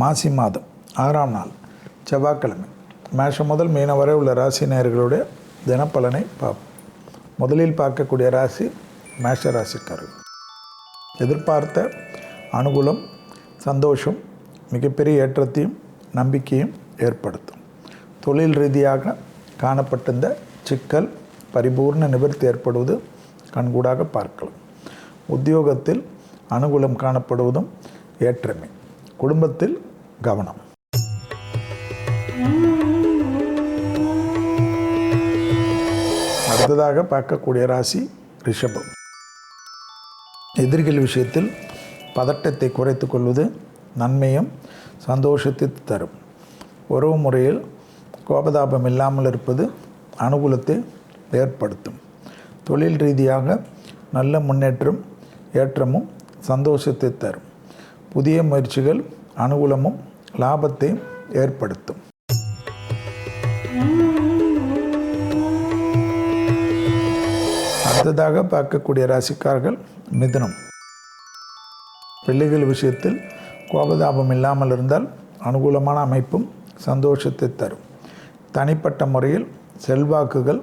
மாசி மாதம் ஆறாம் நாள் செவ்வாய்க்கிழமை. மேஷம் முதல் மீனம் வரை உள்ள ராசி நேயர்களுடைய தினப்பலனை பார்ப்போம். முதலில் பார்க்கக்கூடிய ராசி மேஷ ராசிக்காரர்கள். எதிர்பார்த்த அனுகூலம் சந்தோஷம் மிகப்பெரிய ஏற்றத்தையும் நம்பிக்கையும் ஏற்படுத்தும். தொழில் ரீதியாக காணப்பட்டிருந்த சிக்கல் பரிபூர்ண நிவர்த்தி ஏற்படுவது கண்கூடாக பார்க்கலாம். உத்தியோகத்தில் அனுகூலம் காணப்படுவதும் ஏற்றமே. குடும்பத்தில் கவனம். அடுத்ததாக பார்க்கக்கூடிய ராசி ரிஷபம். எதிரிகள் விஷயத்தில் பதட்டத்தை குறைத்து கொள்வது நன்மையும் சந்தோஷத்தை தரும். உறவு முறையில் கோபதாபம் இல்லாமல் இருப்பது அனுகூலத்தை ஏற்படுத்தும். தொழில் ரீதியாக நல்ல முன்னேற்றம் ஏற்றமும் சந்தோஷத்தை தரும். புதிய முயற்சிகள் அனுகூலமும் லாபத்தையும் ஏற்படுத்தும். அடுத்ததாக பார்க்கக்கூடிய ராசிக்கார்கள் மிதுனம். பிள்ளைகள் விஷயத்தில் கோபதாபம் இல்லாமல் இருந்தால் அனுகூலமான அமைப்பும் சந்தோஷத்தை தரும். தனிப்பட்ட முறையில் செல்வாக்குகள்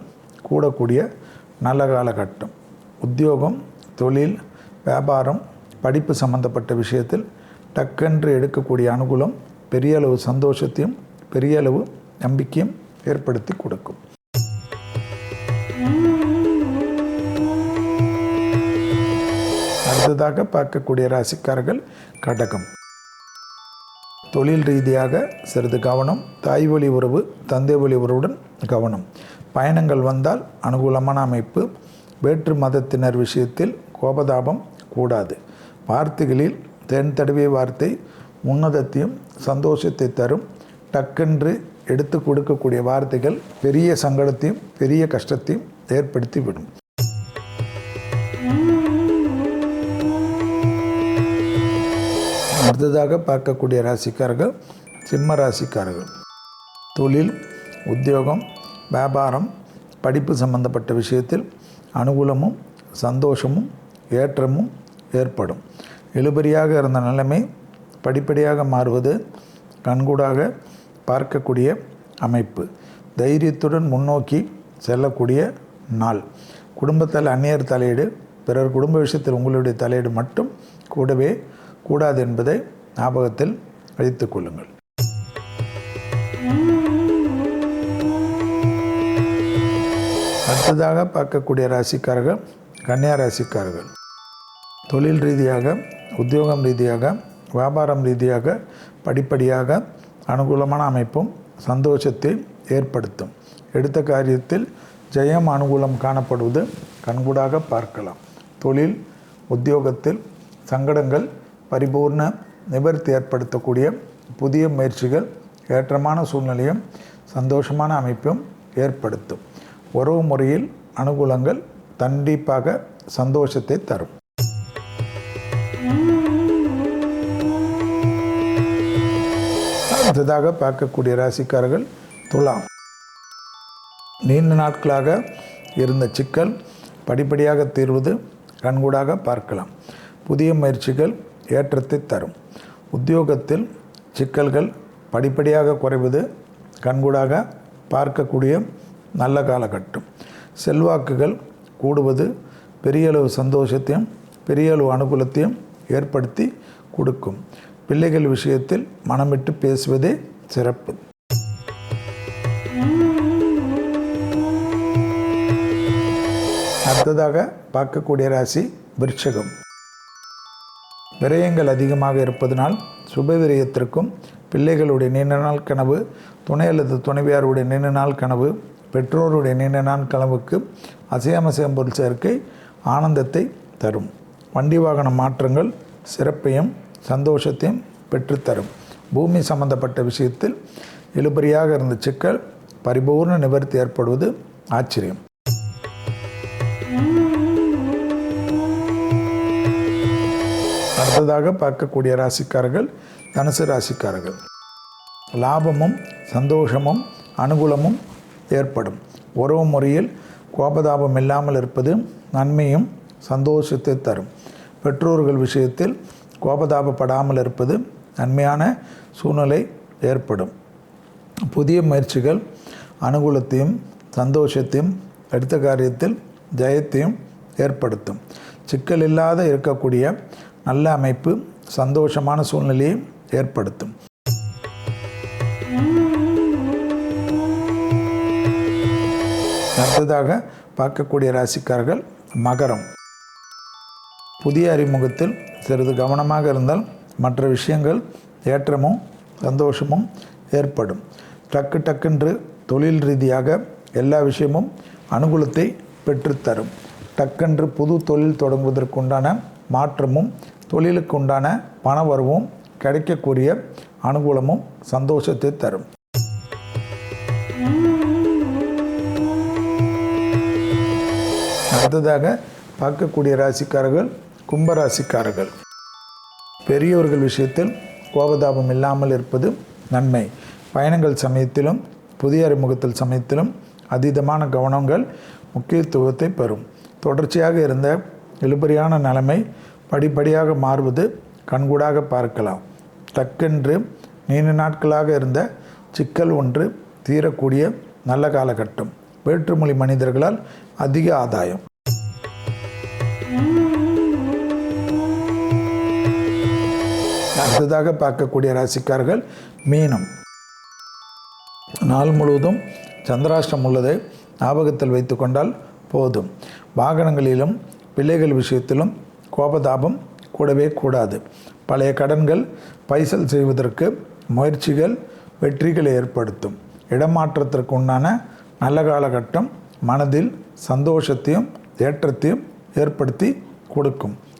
கூடக்கூடிய நல்ல காலகட்டம். உத்தியோகம் தொழில் வியாபாரம் படிப்பு சம்பந்தப்பட்ட விஷயத்தில் டக்கென்று எடுக்கக்கூடிய அனுகூலம் பெரிய அளவு சந்தோஷத்தையும் பெரிய அளவு நம்பிக்கையும் ஏற்படுத்தி கொடுக்கும். அடுத்ததாக பார்க்கக்கூடிய ராசிக்காரர்கள் கடகம். தொழில் ரீதியாக சிறிது கவனம் தாய் வழி உறவு தந்தை வழி உறவுடன் கவனம். பயணங்கள் வந்தால் அனுகூலமான அமைப்பு வேற்று மதத்தினர் விஷயத்தில் கோபதாபம் கூடாது. வார்த்தைகளில் தென் தடவிய வார்த்தை உன்னதத்தையும் சந்தோஷத்தை தரும். டக்கென்று எடுத்து கொடுக்கக்கூடிய வார்த்தைகள் பெரிய சங்கடத்தையும் பெரிய கஷ்டத்தையும் ஏற்படுத்தி விடும் அடுத்ததாக பார்க்கக்கூடிய ராசிக்காரர்கள் சிம்ம ராசிக்காரர்கள். தொழில் உத்தியோகம் வியாபாரம் படிப்பு சம்பந்தப்பட்ட விஷயத்தில் அனுகூலமும் சந்தோஷமும் ஏற்றமும் ஏற்படும். இழுபறியாக இருந்த நிலைமை படிப்படியாக மாறுவது கண்கூடாக பார்க்கக்கூடிய அமைப்பு. தைரியத்துடன் முன்னோக்கி செல்லக்கூடிய நாள். குடும்பத்தில் அந்நியர் தலையீடு பிறர் குடும்ப விஷயத்தில் உங்களுடைய தலையீடு மட்டும் கூடவே கூடாது என்பதை ஞாபகத்தில் வைத்துக் கொள்ளுங்கள். அடுத்ததாக பார்க்கக்கூடிய ராசிக்காரர்கள் கன்னியா ராசிக்காரர்கள். தொழில் ரீதியாக உத்தியோகம் ரீதியாக வியாபாரம் ரீதியாக படிப்படியாக அனுகூலமான அமைப்பும் சந்தோஷத்தை ஏற்படுத்தும். எடுத்த காரியத்தில் ஜெயம் அனுகூலம் காணப்படுவது கண்கூடாக பார்க்கலாம். தொழில் உத்தியோகத்தில் சங்கடங்கள் பரிபூர்ண நிவர்த்தி ஏற்படுத்தக்கூடிய புதிய முயற்சிகள் ஏற்றமான சூழ்நிலையும் சந்தோஷமான அமைப்பும் ஏற்படுத்தும். உறவு முறையில் அனுகூலங்கள் கண்டிப்பாக சந்தோஷத்தை தரும். அடுத்ததாக பார்க்கக்கூடிய ராசிக்காரர்கள் துலாம். நீண்ட நாட்களாக இருந்த சிக்கல் படிப்படியாக தீர்வது கண்கூடாக பார்க்கலாம். புதிய முயற்சிகள் ஏற்றத்தை தரும். உத்தியோகத்தில் சிக்கல்கள் படிப்படியாக குறைவது கண்கூடாக பார்க்கக்கூடிய நல்ல காலகட்டம். செல்வாக்குகள் கூடுவது பெரிய அளவு சந்தோஷத்தையும் பெரிய அளவு அனுகூலத்தையும் ஏற்படுத்தி கொடுக்கும். பிள்ளைகள் விஷயத்தில் மனமிட்டு பேசுவதே சிறப்பு. அடுத்ததாக பார்க்கக்கூடிய ராசி விருட்சகம் விரயங்கள் அதிகமாக இருப்பதனால் சுப விரயத்திற்கும் பிள்ளைகளுடைய நீண்ட நாள் கனவு துணை அல்லது துணைவியாருடைய நீண்ட நாள் கனவு பெற்றோருடைய நீண்ட நாள் கனவுக்கு அசையாமசையம் பொருள் சேர்க்கை ஆனந்தத்தை தரும். வண்டி வாகன மாற்றங்கள் சிறப்பையும் சந்தோஷத்தையும் பெற்றுத்தரும். பூமி சம்பந்தப்பட்ட விஷயத்தில் இழுபறியாக இருந்த சிக்கல் பரிபூர்ண நிவர்த்தி ஏற்படுவது ஆச்சரியம். அடுத்ததாக பார்க்கக்கூடிய ராசிக்காரர்கள் தனுசு ராசிக்காரர்கள். லாபமும் சந்தோஷமும் அனுகூலமும் ஏற்படும். உறவு முறையில் கோபதாபம் இல்லாமல் இருப்பது நன்மையும் சந்தோஷத்தை தரும். பெற்றோர்கள் விஷயத்தில் கோபதாபப்படாமல் இருப்பது நன்மையான சூழ்நிலை ஏற்படும். புதிய முயற்சிகள் அனுகூலத்தையும் சந்தோஷத்தையும் அடுத்த காரியத்தில் ஜெயத்தையும் ஏற்படுத்தும். சிக்கல் இல்லாத இருக்கக்கூடிய நல்ல அமைப்பு சந்தோஷமான சூழ்நிலையை ஏற்படுத்தும். அடுத்ததாக பார்க்கக்கூடிய ராசிக்காரர்கள் மகரம். புதிய அறிமுகத்தில் சிறிது கவனமாக இருந்தால் மற்ற விஷயங்கள் ஏற்றமும் சந்தோஷமும் ஏற்படும். டக்கு டக்குன்று தொழில் ரீதியாக எல்லா விஷயமும் அனுகூலத்தை பெற்றுத்தரும். டக்கென்று புது தொழில் தொடங்குவதற்குண்டான மாற்றமும் தொழிலுக்கு உண்டான பண வரவும் கிடைக்கக்கூடிய அனுகூலமும் சந்தோஷத்தை தரும். அடுத்ததாக பார்க்கக்கூடிய ராசிக்காரர்கள் கும்பராசிக்காரர்கள். பெரியவர்கள் விஷயத்தில் கோபதாபம் இல்லாமல் இருப்பது நன்மை. பயணங்கள் சமயத்திலும் புதிய அறிமுகத்தில் சமயத்திலும் அதீதமான கவனங்கள் முக்கியத்துவத்தை பெறும். தொடர்ச்சியாக இருந்த இழுபறியான நிலைமை படிப்படியாக மாறுவது கண்கூடாக பார்க்கலாம். டக்கென்று நீண்ட நாட்களாக இருந்த சிக்கல் ஒன்று தீரக்கூடிய நல்ல காலகட்டம். வேற்றுமொழி மனிதர்களால் அதிக ஆதாயம். அடுத்ததாக பார்க்கக்கூடிய ராசிக்கார்கள் மீனம். நாள் முழுவதும் சந்திராஷ்டம் உள்ளதை ஞாபகத்தில் வைத்து கொண்டால் போதும். வாகனங்களிலும் பிள்ளைகள் விஷயத்திலும் கோபதாபம் கூடவே கூடாது. பழைய கடன்கள் பைசல் செய்வதற்கு முயற்சிகள் வெற்றிகளை ஏற்படுத்தும். இடமாற்றத்திற்கு உண்டான நல்ல காலகட்டம் மனதில் சந்தோஷத்தையும் ஏற்றத்தையும் ஏற்படுத்தி கொடுக்கும்.